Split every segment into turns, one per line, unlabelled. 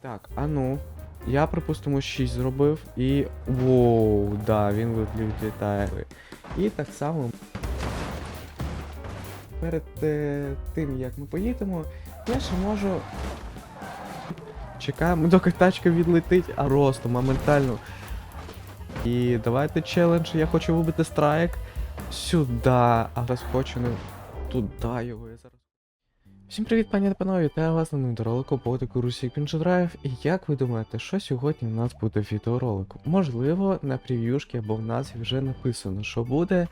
Так, а ну. Я, припустимо, 6 зробив і. Воу, да, він відлітає. І так само. Перед е, тим, як ми поїдемо, я ще можу. Чекаємо, доки тачка відлетить, а просто моментально. І давайте челендж, я хочу вибити страйк. Сюди. А зараз не туди його. Я зараз. Всім привіт, пані та панове, вітаю вас на відеоролику по таку Русі Drive. І як ви думаєте, що сьогодні в нас буде в відеоролику? Можливо, на прев'юшки або в назві вже написано, що буде.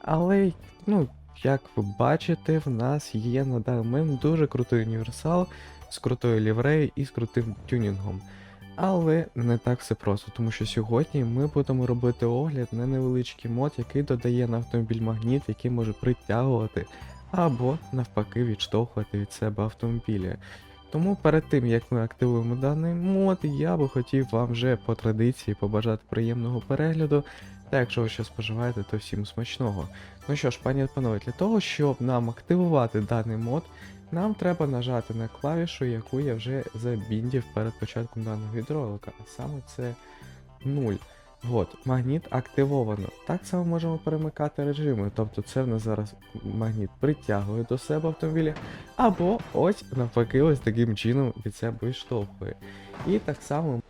Але, ну, як ви бачите, в нас є на даний момент дуже крутий універсал з крутою лівреєю і з крутим тюнінгом. Але не так все просто, тому що сьогодні ми будемо робити огляд на невеличкий мод, який додає на автомобіль магніт, який може притягувати або навпаки відштовхувати від себе автомобілі. Тому перед тим як ми активуємо даний мод, я би хотів вам вже по традиції побажати приємного перегляду. Та якщо ви щось споживаєте, то всім смачного. Ну що ж, пані та панове, для того, щоб нам активувати даний мод, нам треба нажати на клавішу, яку я вже забіндів перед початком даного відеоролика, а саме це 0. От, магніт активовано. Так само можемо перемикати режими. Тобто це в нас зараз магніт притягує до себе автомобілі, або ось навпаки, ось таким чином від себе відштовхує. І так само.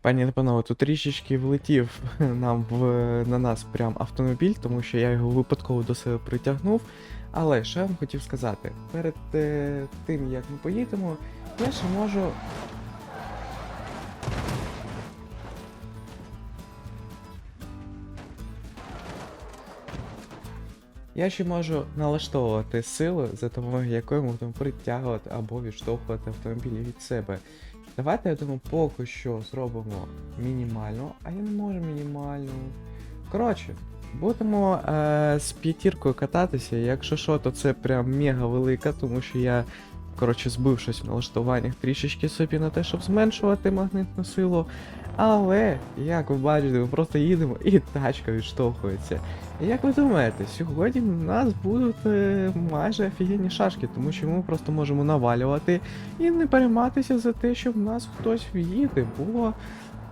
Пані та панове, тут трішечки влетів нам в, на нас прям автомобіль, тому що я його випадково до себе притягнув. Але що я вам хотів сказати, перед е, тим як ми поїдемо, я ще можу. Я ще можу налаштовувати силу, за допомогою якої будемо притягувати або відштовхувати автомобілі від себе. Давайте, я думаю, поки що зробимо мінімально, а я не можу мінімально. Коротше, будемо е, з п'ятіркою кататися. Якщо що, то це прям мега велика, тому що я, коротше, збив щось в налаштуваннях трішечки собі на те, щоб зменшувати магнитну силу. Але, як ви бачите, ми просто їдемо і тачка відштовхується. І як ви думаєте, сьогодні в нас будуть е, майже офігенні шашки, тому що ми просто можемо навалювати і не перейматися за те, що в нас хтось в'їде, бо,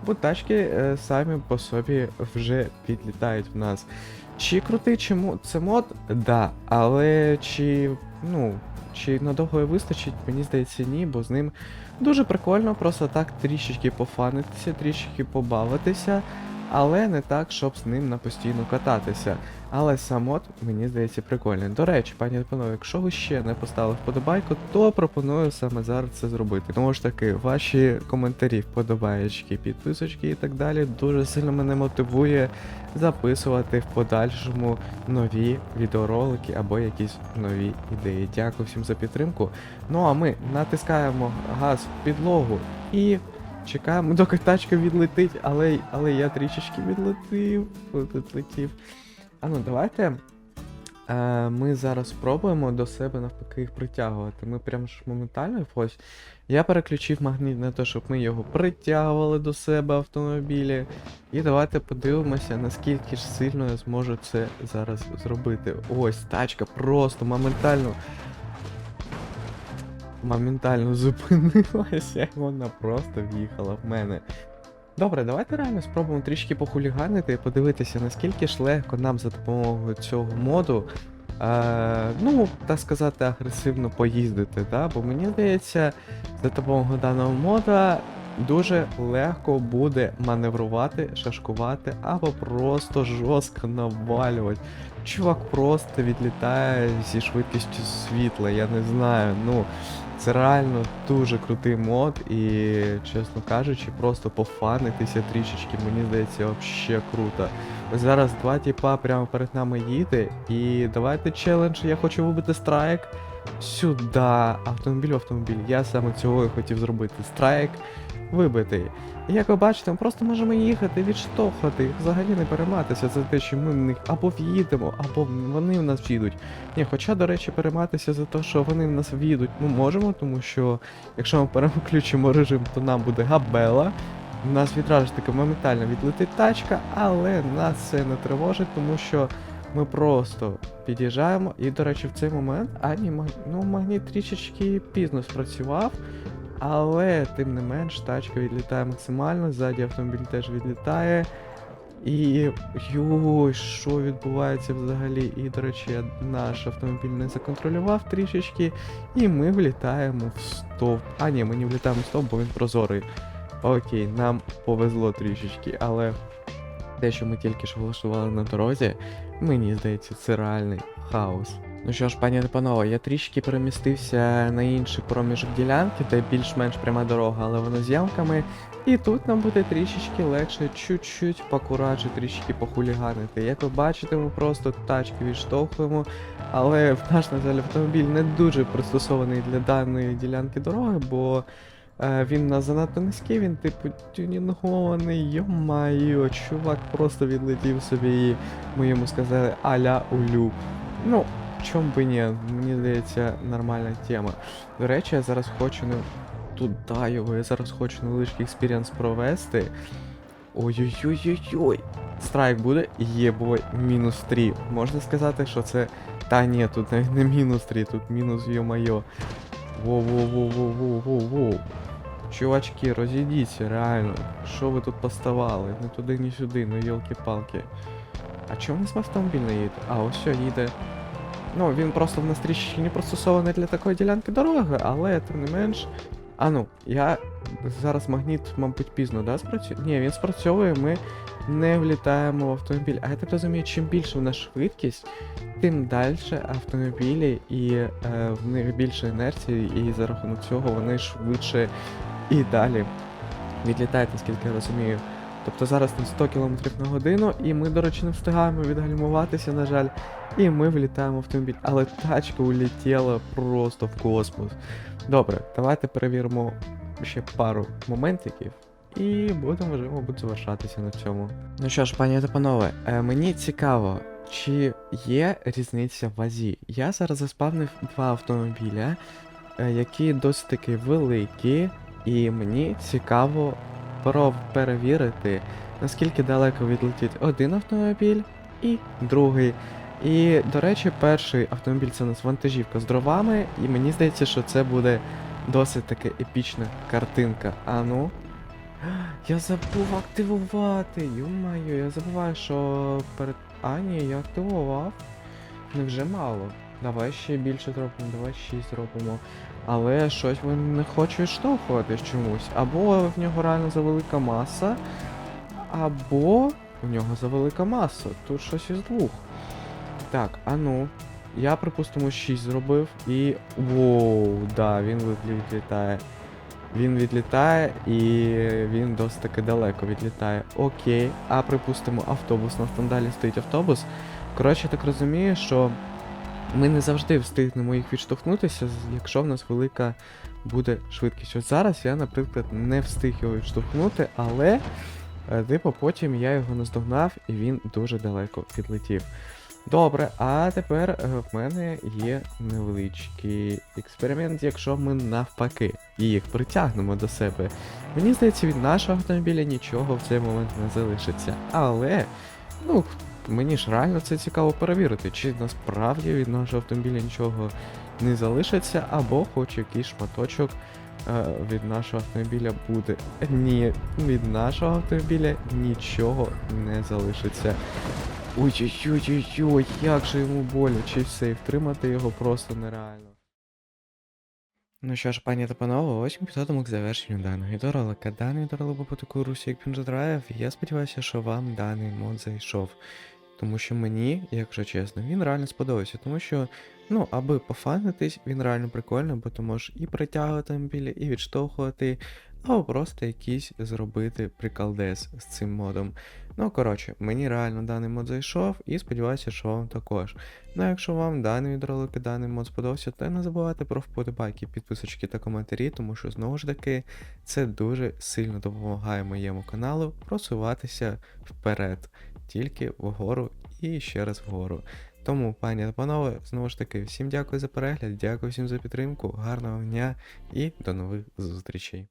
бо тачки е, самі по собі вже підлітають в нас. Чи крутий чи це мод? Да. Але чи, ну, чи надовго вистачить, мені здається, ні, бо з ним дуже прикольно просто так трішечки пофанитися, трішечки побавитися. Але не так, щоб з ним на постійно кататися. Але сам мод, мені здається, прикольний. До речі, пані та панове, якщо ви ще не поставили вподобайку, то пропоную саме зараз це зробити. Тому ж таки, ваші коментарі, вподобаєчки, підписочки і так далі дуже сильно мене мотивує записувати в подальшому нові відеоролики або якісь нові ідеї. Дякую всім за підтримку. Ну а ми натискаємо газ в підлогу і чекаємо, доки тачка відлетить, але, але я трішечки відлетів, відлетів. А ну давайте. Е, ми зараз спробуємо до себе навпаки їх притягувати. Ми прям ж моментально ось. Я переключив магніт на те, щоб ми його притягували до себе автомобілі. І давайте подивимося, наскільки ж сильно я зможу це зараз зробити. Ось тачка просто моментально. Моментально зупинилася, вона просто в'їхала в мене. Добре, давайте реально спробуємо трішки похуліганити і подивитися, наскільки ж легко нам за допомогою цього моду, е, ну, так сказати, агресивно поїздити. Да? Бо мені здається, за допомогою даного мода дуже легко буде маневрувати, шашкувати або просто жорстко навалювати. Чувак просто відлітає зі швидкістю світла, я не знаю. ну... Це реально дуже крутий мод, і, чесно кажучи, просто пофанитися трішечки, мені здається, взагалі круто. Ось зараз два тіпа прямо перед нами їде, і давайте челендж, я хочу вибити страйк. Сюди, автомобіль в автомобіль. Я саме цього і хотів зробити. Страйк вибитий. І як ви бачите, ми просто можемо їхати, відштовхувати взагалі не перейматися за те, що ми в них або в'їдемо, або вони в нас в'їдуть. Ні, хоча, до речі, перейматися за те, що вони в нас в'їдуть, ми можемо, тому що якщо ми переключимо режим, то нам буде габела. у нас відразу ж таки моментально відлетить тачка, але нас це не тривожить, тому що ми просто під'їжджаємо. І, до речі, в цей момент Ані ну, магніт трішечки пізно спрацював. Але тим не менш тачка відлітає максимально, ззаді автомобіль теж відлітає. І йой, що відбувається взагалі? І, до речі, наш автомобіль не законтролював трішечки, і ми влітаємо в стовп. А ні, ми не влітаємо в стовп, бо він прозорий. Окей, нам повезло трішечки, але те, що ми тільки що влаштували на дорозі, мені здається, це реальний хаос. Ну що ж, пані та панове, я трішки перемістився на інший проміжок ділянки, де більш-менш пряма дорога, але воно з ямками. І тут нам буде трішечки легше, чуть-чуть покураджі, трішки похуліганити. Як ви бачите, ми просто тачки відштовхуємо, але наш, на жаль, автомобіль не дуже пристосований для даної ділянки дороги, бо він у нас занадто низький, він типу тюнінгований, йо-майо, чувак просто відлетів собі і ми йому сказали аля улю. Ну, чом би ні, мені здається, нормальна тема. До речі, я зараз хочу не туди його, я зараз хочу невеличкий експірієнс провести. Ой-ой-ой-ой-ой. Страйк буде? Є, бой, мінус 3. Можна сказати, що це. Та ні, тут навіть не мінус 3, тут мінус йо-майо. Воу-воу-воу-воу-воу-воу. Чувачки, розійдіться, реально. Що ви тут поставали? Ні туди, ні сюди, ну йолки-палки. А чому в нас автомобіль не їде? А, ось все, їде. Ну, він просто в нас трішки не пристосований для такої ділянки дороги, але тим не менш. А ну, я зараз магніт, мабуть, пізно, да, спрацює? Ні, він спрацьовує, ми не влітаємо в автомобіль. А я так розумію, чим більше в нас швидкість, тим далі автомобілі і е, в них більше інерції, і за рахунок цього вони швидше і далі відлітають, наскільки я розумію. Тобто зараз на 100 км на годину, і ми, до речі, не встигаємо відгальмуватися, на жаль, і ми влітаємо в автомобіль. Але тачка улетіла просто в космос. Добре, давайте перевіримо ще пару моментиків. І будемо вже, мабуть, завершатися на цьому. Ну що ж, пані та панове, е, мені цікаво, чи є різниця в вазі. Я зараз заспавнив два автомобіля, е, які досить таки великі, і мені цікаво перевірити, наскільки далеко відлетить один автомобіль і другий. І, до речі, перший автомобіль це у нас вантажівка з дровами, і мені здається, що це буде досить таки епічна картинка. А ну. Я забув активувати. Йо-моє, я забуваю, що перед. А, ні, я активував. Невже мало. Давай ще більше зробимо, давай 6 зробимо. Але щось він не хоче відштовхуватись чомусь. Або в нього реально завелика маса, або у нього завелика маса. Тут щось із двох. Так, а ну. Я, припустимо, 6 зробив і. Воу, да, він відлітає. Він відлітає і він досить таки далеко відлітає. Окей. А припустимо, автобус. У нас там далі стоїть автобус. Коротше, так розумію, що ми не завжди встигнемо їх відштовхнутися, якщо в нас велика буде швидкість. От зараз я, наприклад, не встиг його відштовхнути, але е, типу потім я його наздогнав і він дуже далеко відлетів. Добре, а тепер е, в мене є невеличкий експеримент, якщо ми навпаки їх притягнемо до себе. Мені здається, від нашого автомобіля нічого в цей момент не залишиться. Але, ну, мені ж реально це цікаво перевірити, чи насправді від нашого автомобіля нічого не залишиться, або хоч якийсь шматочок е, від нашого автомобіля буде. Ні, від нашого автомобіля нічого не залишиться. Ой-ой-ой-ой, як же йому боляче все, і втримати його просто нереально. Ну що ж, пані та панове, ось ми підходимо к завершенню даного відеоролика. Даний відеоролик був по таку русі, як і я сподіваюся, що вам даний мод зайшов. Тому що мені, якщо чесно, він реально сподобався, тому що, ну, аби пофанитись, він реально прикольний, бо ти можеш і притягувати автомобілі, і відштовхувати, або просто якийсь зробити приколдес з цим модом. Ну, коротше, мені реально даний мод зайшов і сподіваюся, що вам також. Ну, а якщо вам даний відролик і даний мод сподобався, то не забувайте про вподобайки, підписочки та коментарі, тому що знову ж таки це дуже сильно допомагає моєму каналу просуватися вперед, тільки вгору і ще раз вгору. Тому, пані та панове, знову ж таки, всім дякую за перегляд, дякую всім за підтримку, гарного дня і до нових зустрічей.